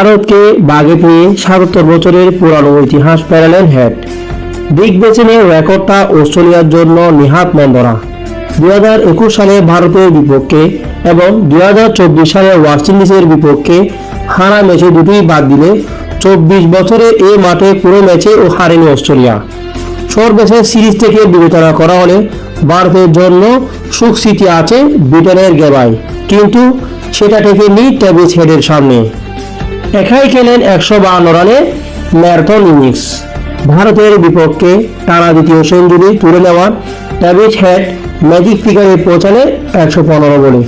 ভারতকে বাগে পেয়ে সাতাত্তর বছরের পুরানো ইতিহাস পেরালেন হেড। বিগ বেসিনের রেকর্ডটা অস্ট্রেলিয়ার জন্য নিহাত মন্দরা দুই হাজার একুশ সালে ভারতের বিপক্ষে এবং দুই হাজার চব্বিশ সালে ওয়েস্ট ইন্ডিজের বিপক্ষে হারা ম্যাচে দুটোই বাদ দিলে চব্বিশ বছরে এই মাঠে কোনো ম্যাচে ও হারেনি অস্ট্রেলিয়া। সর্বশেষ সিরিজ থেকে বিবেচনা করা হলে ভারতের জন্য সুখ স্মৃতি আছে ব্রিটেনের গেবায়। কিন্তু সেটা টেকেনি টেবিস হেডের সামনে। একাই খেলেন একশো বাহান্ন রানে ম্যারাথন ইনিংস। ভারতের বিপক্ষে টানা দ্বিতীয় সেঞ্চুরি তুলে নেওয়ার ট্যাবিজ হ্যাট ম্যাজিক ফিগারে পৌঁছালে একশো পনেরো বলে।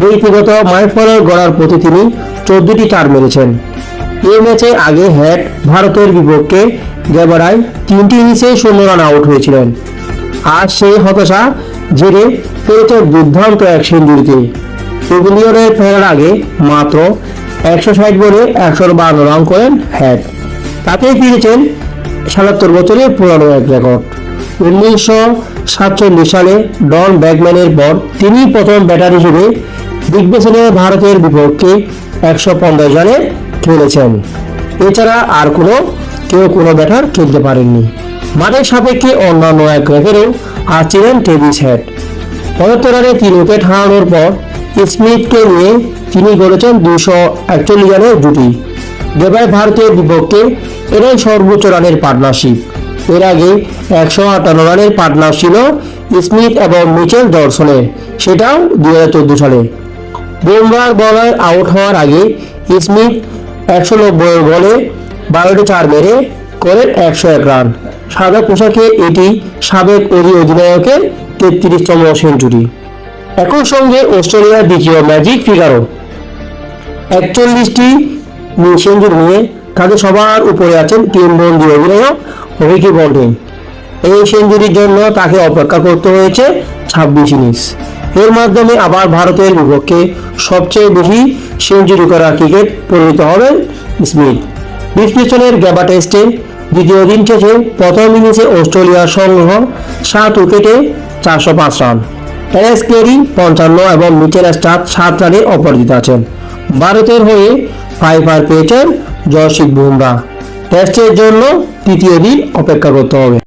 ব্যক্তিগত মাইফলের গড়ার প্রতি তিনি চোদ্দটি চার মেরেছেন। এই ম্যাচে আগে হ্যাট ভারতের বিপক্ষে গেবারায় তিনটি ইনিংসে শূন্য রান আউট হয়েছিলেন। আর সেই হতাশা জেরে ফেরেছে দুর্দান্ত এক সেঞ্চুরিতে। ফেরার আগে মাত্র একশো ষাট বলে একশো বান্ন রান করেন হেড তাতেই ফিরেছেন সাতাত্তর বছরের পুরানো এক রেকর্ড। উনিশশো সাতচল্লিশ সালে ডন ব্যাগম্যানের পর তিনি প্রথম ব্যাটার হিসেবে বিগ বেসনে ভারতের বিপক্ষে একশো পঞ্চাশ রানে খেলেছেন। এছাড়া আর কোনো, কেউ কোনো ব্যাটার খেলতে পারেননি। মাঠের সাপেক্ষে অন্যান্য এক রেকর্ডেও আর ছিলেন টেভিস হেড পঁচাত্তর রানে তিন উইকেট হারানোর পর স্মিথকে নিয়ে তিনি গড়েছেন দুশো একচল্লিশ রানের জুটি যেবার ভারতের বিপক্ষে এরাই সর্বোচ্চ রানের পার্টনারশিপ এর আগে একশো আটান্ন রানের পার্টনার ছিল স্মিথ এবং মিচেল জনসনের সেটাও দুই হাজার সালে। বুমরার বলার আউট হওয়ার আগে স্মিথ একশো নব্বই বলে বারোটি চার মেরে করেন একশো এক রান। সাদা পোশাকে এটি সাবেক অধি অধিনায়কের তেত্রিশতম সেঞ্চুরি। একই সঙ্গে অস্ট্রেলিয়ার দ্বিতীয় ম্যাজিক ফিগারও একচল্লিশটি সেঞ্চুরি নিয়ে তাদের সবার উপরে আছেন কিংবদন্তি অধিনায়ক রিকি বন্টিং। এই সেঞ্চুরির জন্য তাকে অপেক্ষা করতে হয়েছে ছাব্বিশ ইনিংস। এর মাধ্যমে আবার ভারতের বিপক্ষে সবচেয়ে বেশি সেঞ্চুরি করা ক্রিকেট পরিণত হবেন স্মিথ। বিশ্লেষণের গ্যাবা টেস্টে দ্বিতীয় দিন শেষে প্রথম ইনিংসে অস্ট্রেলিয়ার সংগ্রহ সাত উইকেটে চারশো পাঁচ রান। এস কেরি পঞ্চান্ন এবং মিচেল স্টার সাত রানে অপরাজিত আছেন। ভারতের হয়ে ফাইভার পেয়েছেন জয়সিক বুমরা। টেস্টের জন্য তৃতীয় দিন অপেক্ষা করতে হবে।